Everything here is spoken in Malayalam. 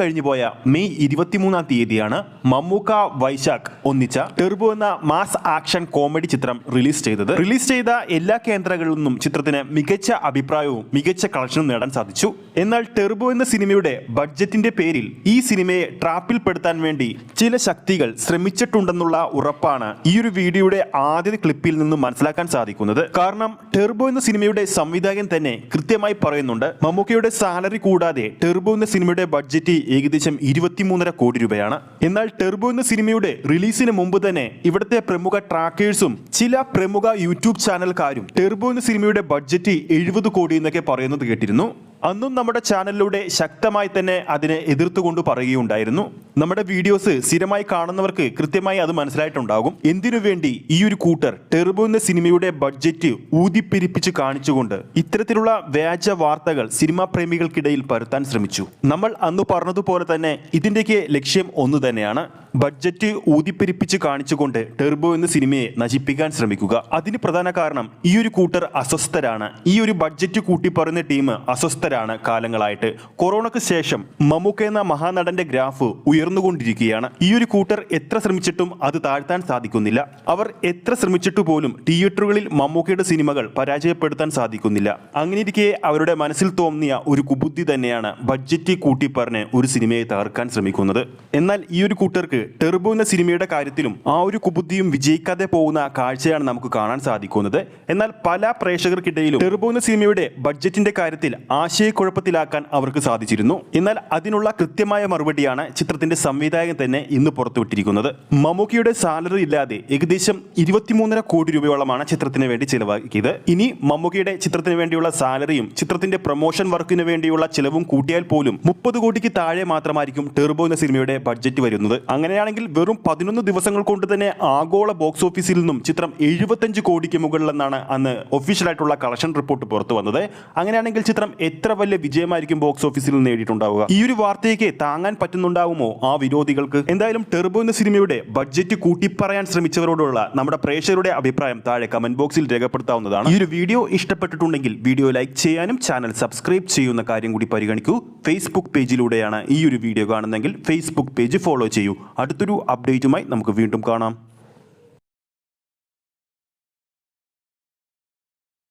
കഴിഞ്ഞുപോയ മെയ് ഇരുപത്തിമൂന്നാം തീയതിയാണ് മമ്മൂക്ക വൈശാഖ് ഒന്നിച്ച ടെർബോ എന്ന മാസ് ആക്ഷൻ കോമഡി ചിത്രം റിലീസ് ചെയ്തത്. റിലീസ് ചെയ്ത എല്ലാ കേന്ദ്രങ്ങളിൽ നിന്നും ചിത്രത്തിന് മികച്ച അഭിപ്രായവും മികച്ച കളക്ഷനും നേടാൻ സാധിച്ചു. എന്നാൽ ടെർബോ എന്ന സിനിമയുടെ ബഡ്ജറ്റിന്റെ പേരിൽ ഈ സിനിമയെ ട്രാപ്പിൽ പെടുത്താൻ വേണ്ടി ചില ശക്തികൾ ശ്രമിച്ചിട്ടുണ്ടെന്നുള്ള ഉറപ്പാണ് ഈ ഒരു വീഡിയോയുടെ ആദ്യ ക്ലിപ്പിൽ നിന്നും മനസ്സിലാക്കാൻ സാധിക്കുന്നത്. കാരണം ടെർബോ എന്ന സിനിമയുടെ സംവിധായകൻ തന്നെ കൃത്യമായി പറയുന്നുണ്ട് മമ്മൂക്കയുടെ സാലറി കൂടാതെ ടെർബോ എന്ന സിനിമയുടെ ബഡ്ജറ്റ് ഏകദേശം ഇരുപത്തിമൂന്നര കോടി രൂപയാണ്. എന്നാൽ ടെർബോ എന്ന സിനിമയുടെ റിലീസിന് മുമ്പ് തന്നെ ഇവിടുത്തെ പ്രമുഖ ട്രാക്കേഴ്സും ചില പ്രമുഖ യൂട്യൂബ് ചാനൽക്കാരും ടെർബോ എന്ന സിനിമയുടെ ബഡ്ജറ്റ് എഴുപത് കോടി എന്നൊക്കെ പറയുന്നത് കേട്ടിരുന്നു. അന്നും നമ്മുടെ ചാനലിലൂടെ ശക്തമായി തന്നെ അതിനെ എതിർത്തുകൊണ്ട് പറയുകയുണ്ടായിരുന്നു. നമ്മുടെ വീഡിയോസ് സ്ഥിരമായി കാണുന്നവർക്ക് കൃത്യമായി അത് മനസ്സിലായിട്ടുണ്ടാകും. എന്തിനു വേണ്ടി ഈ ഒരു കൂട്ടർ ടെർബോ എന്ന സിനിമയുടെ ബഡ്ജറ്റ് ഊതിപ്പെരിപ്പിച്ച് കാണിച്ചുകൊണ്ട് ഇത്തരത്തിലുള്ള വ്യാജ വാർത്തകൾ സിനിമാ പ്രേമികൾക്കിടയിൽ പരത്താൻ ശ്രമിച്ചു. നമ്മൾ അന്ന് പറഞ്ഞതുപോലെ തന്നെ ഇതിന്റെയൊക്കെ ലക്ഷ്യം ഒന്ന് തന്നെയാണ്. ബഡ്ജറ്റ് ഊതിപ്പെരിപ്പിച്ച് കാണിച്ചുകൊണ്ട് ടെർബോ എന്ന സിനിമയെ നശിപ്പിക്കാൻ ശ്രമിക്കുക. അതിന് പ്രധാന കാരണം ഈ ഒരു കൂട്ടർ അസ്വസ്ഥരാണ്. ഈ ഒരു ബഡ്ജറ്റ് കൂട്ടിപ്പറയുന്ന ടീം അസ്വസ്ഥരാണ് കാലങ്ങളായിട്ട്. കൊറോണയ്ക്ക് ശേഷം മമ്മൂക്ക എന്ന മഹാനടന്റെ ഗ്രാഫ് ഉയർന്നുകൊണ്ടിരിക്കുകയാണ്. ഈ ഒരു കൂട്ടർ എത്ര ശ്രമിച്ചിട്ടും അത് താഴ്ത്താൻ സാധിക്കുന്നില്ല. അവർ എത്ര ശ്രമിച്ചിട്ടു പോലും തിയേറ്ററുകളിൽ മമ്മൂക്കയുടെ സിനിമകൾ പരാജയപ്പെടുത്താൻ സാധിക്കുന്നില്ല. അങ്ങനെയിരിക്കെ അവരുടെ മനസ്സിൽ തോന്നിയ ഒരു കുബുദ്ധി തന്നെയാണ് ബഡ്ജറ്റ് കൂട്ടി പറഞ്ഞ് ഒരു സിനിമയെ തകർക്കാൻ ശ്രമിക്കുന്നത്. എന്നാൽ ഈ ഒരു കൂട്ടർക്ക് ടെർബോ എന്ന സിനിമയുടെ കാര്യത്തിലും ആ ഒരു കുബുദ്ധിയും വിജയിക്കാതെ പോകുന്ന കാഴ്ചയാണ് നമുക്ക് കാണാൻ സാധിക്കുന്നത്. എന്നാൽ പല പ്രേക്ഷകർക്കിടയിലും ടെർബോ എന്ന സിനിമയുടെ ബഡ്ജറ്റിന്റെ കാര്യത്തിൽ ആശയക്കുഴപ്പത്തിലാക്കാൻ അവർക്ക് സാധിച്ചിരുന്നു. എന്നാൽ അതിനുള്ള കൃത്യമായ മറുപടിയാണ് ചിത്രത്തിന്റെ സംവിധായകൻ തന്നെ ഇന്ന് പുറത്തുവിട്ടിരിക്കുന്നത് മമ്മൂക്കിയുടെ സാലറി ഇല്ലാതെ ഏകദേശം ഇരുപത്തിമൂന്നര കോടി രൂപയോളമാണ് ചിത്രത്തിന് വേണ്ടി ചിലവാക്കിയത്. ഇനി മമ്മൂക്കിയുടെ ചിത്രത്തിന് വേണ്ടിയുള്ള സാലറിയും ചിത്രത്തിന്റെ പ്രൊമോഷൻ വർക്കിന് വേണ്ടിയുള്ള ചിലവും കൂട്ടിയാൽ പോലും മുപ്പത് കോടിക്ക് താഴെ മാത്രമായിരിക്കും ടെർബോ എന്ന സിനിമയുടെ ബഡ്ജറ്റ് വരുന്നത്. അങ്ങനെയാണെങ്കിൽ വെറും പതിനൊന്ന് ദിവസങ്ങൾ കൊണ്ട് തന്നെ ആഗോള ബോക്സ് ഓഫീസിൽ നിന്നും ചിത്രം എഴുപത്തഞ്ച് കോടിക്ക് മുകളിലെന്നാണ് അന്ന് ഒഫീഷ്യലായിട്ടുള്ള കളക്ഷൻ റിപ്പോർട്ട് പുറത്തു വന്നത്. അങ്ങനെയാണെങ്കിൽ ചിത്രം എത്ര വലിയ വിജയമായിരിക്കും ബോക്സ് ഓഫീസിൽ നേടിയിട്ടുണ്ടാവുക? ഈ ഒരു വാർത്തയ്ക്ക് താങ്ങാൻ പറ്റുന്നുണ്ടാവുമോ? ആ വിരോധികൾക്ക്. എന്തായാലും ടെർബോ എന്ന സിനിമയുടെ ബഡ്ജറ്റ് കൂട്ടിപ്പറയാൻ ശ്രമിച്ചവരോടുള്ള നമ്മുടെ പ്രേക്ഷകരുടെ അഭിപ്രായം താഴെ കമന്റ് ബോക്സിൽ രേഖപ്പെടുത്താവുന്നതാണ്. ഈ ഒരു വീഡിയോ ഇഷ്ടപ്പെട്ടിട്ടുണ്ടെങ്കിൽ വീഡിയോ ലൈക്ക് ചെയ്യാനും ചാനൽ സബ്സ്ക്രൈബ് ചെയ്യുന്ന കാര്യം കൂടി പരിഗണിക്കൂ. ഫേസ്ബുക്ക് പേജിലൂടെയാണ് ഈ ഒരു വീഡിയോ കാണുന്നതെങ്കിൽ ഫേസ്ബുക്ക് പേജ് ഫോളോ ചെയ്യൂ. അടുത്തൊരു അപ്ഡേറ്റുമായി നമുക്ക് വീണ്ടും കാണാം.